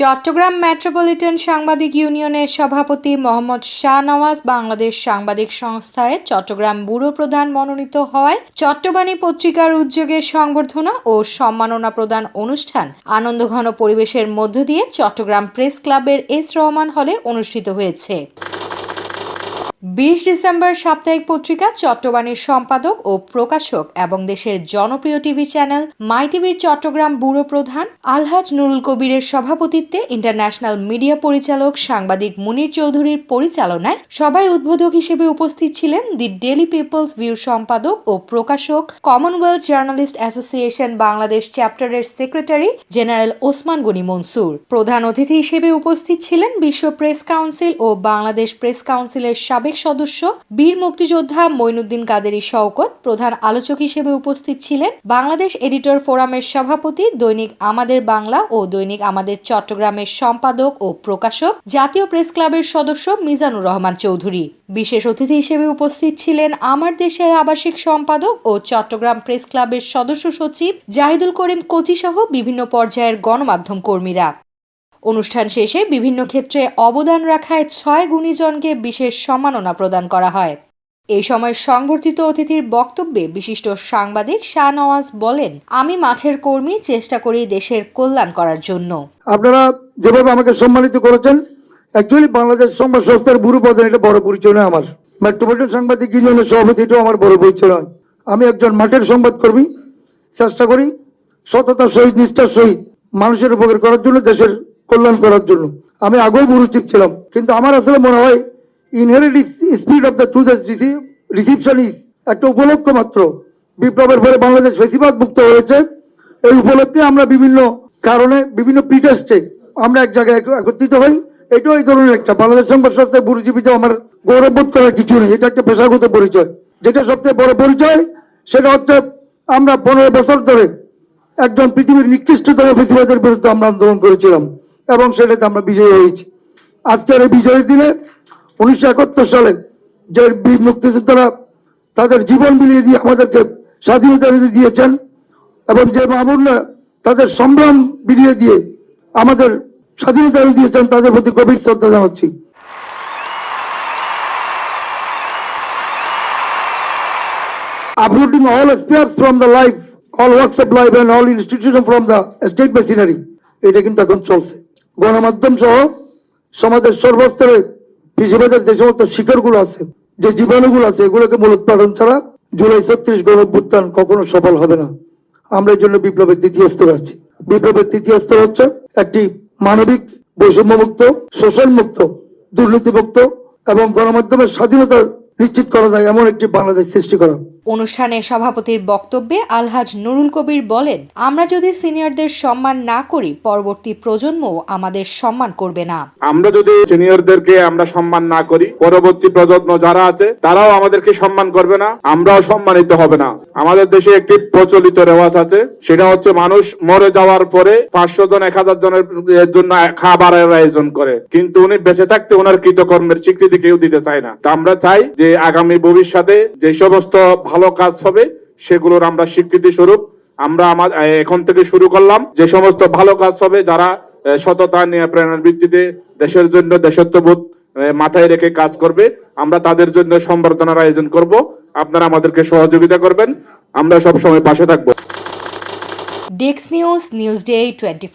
Chittagong metropolitan সাংবাদিক ইউনিয়নের সভাপতি মোহাম্মদ শাহ নওয়াজ বাংলাদেশ সাংবাদিক সংস্থায় চট্টগ্রাম ব্যুরো প্রধান মনোনীত হওয়ায় চট্টবাণী পত্রিকার উদ্যোগে সংবর্ধনা ও সম্মাননা প্রদান অনুষ্ঠান আনন্দঘন পরিবেশের মধ্য দিয়ে চট্টগ্রাম প্রেস ক্লাবের এস রহমান হলে অনুষ্ঠিত হয়েছে। বিশ ডিসেম্বর সাপ্তাহিক পত্রিকা চট্টবাণীর সম্পাদক ও প্রকাশক এবং দেশের জনপ্রিয় টিভি চ্যানেল মাই টিভির চট্টগ্রাম ব্যুরো প্রধান আলহাজ নুরুল কবিরের সভাপতিত্বে ইন্টারন্যাশনাল মিডিয়া পরিচালক সাংবাদিক মুনির চৌধুরীর পরিচালনায় সবাই উদ্বোধক হিসেবে উপস্থিত ছিলেন দি ডেলি পিপলস ভিউ সম্পাদক ও প্রকাশক, কমনওয়েলথ জার্নালিস্ট অ্যাসোসিয়েশন বাংলাদেশ চ্যাপ্টারের সেক্রেটারি জেনারেল ওসমান গনি মনসুর। প্রধান অতিথি হিসেবে উপস্থিত ছিলেন বিশ্ব প্রেস কাউন্সিল ও বাংলাদেশ প্রেস কাউন্সিলের সাবেক সদস্য, বীর মুক্তিযোদ্ধা মঈনুদ্দিন কাদেরী শওকত, প্রধান আলোচক হিসেবে উপস্থিত ছিলেন বাংলাদেশ এডিটর ফোরামের সভাপতি দৈনিক আমাদের বাংলা ও দৈনিক আমাদের চট্টগ্রামের সম্পাদক ও প্রকাশক, জাতীয় প্রেস ক্লাবের সদস্য মিজানুর রহমান চৌধুরী। বিশেষ অতিথি হিসেবে উপস্থিত ছিলেন আমার দেশের আবাসিক সম্পাদক ও চট্টগ্রাম প্রেস ক্লাবের সদস্য সচিব জাহিদুল করিম কোচি সহ বিভিন্ন পর্যায়ের গণমাধ্যম কর্মীরা। অনুষ্ঠান শেষে বিভিন্ন ক্ষেত্রে অবদান রাখায় ছয় গুণীজনকে বিশেষ সম্মাননা প্রদান করা হয়। এই সময় সংবর্ধিত অতিথির বক্তব্যে বিশিষ্ট সাংবাদিক শাহনওয়াজ বলেন, আমি মাঠের কর্মী, চেষ্টা করি দেশের কল্যাণ করার জন্য। আপনারা যেভাবে আমাকে সম্মানিত করেছেন অ্যাকচুয়ালি বাংলাদেশ সংবাদ সংস্থার বুড়ো এটা বড় পরিচয় নয় আমার। মেট্রোপলিটন সাংবাদিক ইউনিয়নের সভাপতি এটাও আমার বড় পরিচয় নয়। আমি একজন মাঠের সংবাদকর্মী, চেষ্টা করি সততার সহিত, নিষ্ঠার সহিত মানুষের উপকার করার জন্য দেশের কল্যাণ করার জন্য। আমি আগেও চিপ ছিলাম, কিন্তু আমার আসলে মনে হয় inherit speed of the truth reception is একটা উপলক্ষ মাত্র। বিপ্লবের পরে বাংলাদেশ বেশিরভাগ মুক্ত হয়েছে। এই উপলক্ষে আমরা বিভিন্ন কারণে, বিভিন্ন প্রিটেস্টে আমরা এক জায়গায় এক- একত্রিত হই। এটাও এই ধরনের একটা। বাংলাদেশ সংবাদ সংস্থায় বুড়িজীবীতে আমার গৌরববোধ করার কিছু নেই। এটা একটা পেশাগত পরিচয়। যেটা সবচেয়ে বড় পরিচয়, সেটা হচ্ছে আমরা পনেরো বছর ধরে একজন পৃথিবীর নিকৃষ্টতম পৃথিবীদের বিরুদ্ধে আমরা আন্দোলন করেছিলাম। এবং সেটাতে আমরা বিজয়ী হয়েছি আজকের এই বিজয়ের দিনে উনিশশো একাত্তর সালে যে বীর মুক্তিযোদ্ধারা তাদের জীবন বিলিয়ে দিয়ে আমাদেরকে স্বাধীনতা দিয়েছেন এবং যে মামুনরা তাদের সম্ভ্রম বিলিয়ে দিয়ে আমাদের স্বাধীনতা দিয়েছেন তাদের প্রতি গভীর শ্রদ্ধা জানাচ্ছি uprooting all spheres from the life, all walks of life and all institutions from the state machinery. এটা কিন্তু এখন চলছে গণমাধ্যম সহ সমাজের সর্বস্তরে কৃষিবাদের যে সমস্ত শিকড়গুলো আছে, যে জীবাণুগুলো আছে, এগুলোকে মূলোৎপাদন ছাড়া জুলাই ছত্রিশ গণভ্যুত্থান কখনো সফল হবে না। আমরা এই জন্য বিপ্লবের তৃতীয় স্তর আছি। বিপ্লবের তৃতীয় স্তর হচ্ছে একটি মানবিক বৈষম্যমুক্ত শোষণ মুক্ত দুর্নীতিমুক্ত এবং গণমাধ্যমের স্বাধীনতা নিশ্চিত করা যায় এমন একটি বাংলাদেশ সৃষ্টি করা। অনুষ্ঠানে সভাপতির বক্তব্যে আলহাজ নুরুল কবির বলেন, আমরা যদি সিনিয়রদের সম্মান না করি, পরবর্তী প্রজন্মও আমাদের সম্মান করবে না। আমরা যদি সিনিয়রদেরকে আমরা সম্মান না করি, পরবর্তী প্রজন্ম যারা আছে, তারাও আমাদেরকে সম্মান করবে না, আমরাও সম্মানিত হবে না। আমাদের দেশে একটি প্রচলিত রেওয়াজ আছে, সেটা হচ্ছে মানুষ মরে যাওয়ার পরে পাঁচশো জন, এক হাজার জনের জন্য খাবারের আয়োজন করে। কিন্তু উনি বেঁচে থাকতে ওনার কৃতকর্মের স্বীকৃতি কেউ দিতে চায় না। তা আমরা চাই যে আগামী ভবিষ্যতে যে সমস্ত ভালো কাজ হবে, সেগুলোর আমরা স্বীকৃতি স্বরূপ আমরা আমার এখন থেকে শুরু করলাম। যে সমস্ত ভালো কাজ হবে, যারা সততা নিয়ে প্রেরণার ভিত্তিতে দেশের জন্য দেশত্ববোধ মাথায় রেখে কাজ করবে, আমরা তাদের জন্য সম্বর্ধনার আয়োজন করব। আপনারা আমাদেরকে সহযোগিতা করবেন। আমরা সব সময় পাশে থাকব। ডেক্স নিউজ নিউজ ডে টোয়েন্টি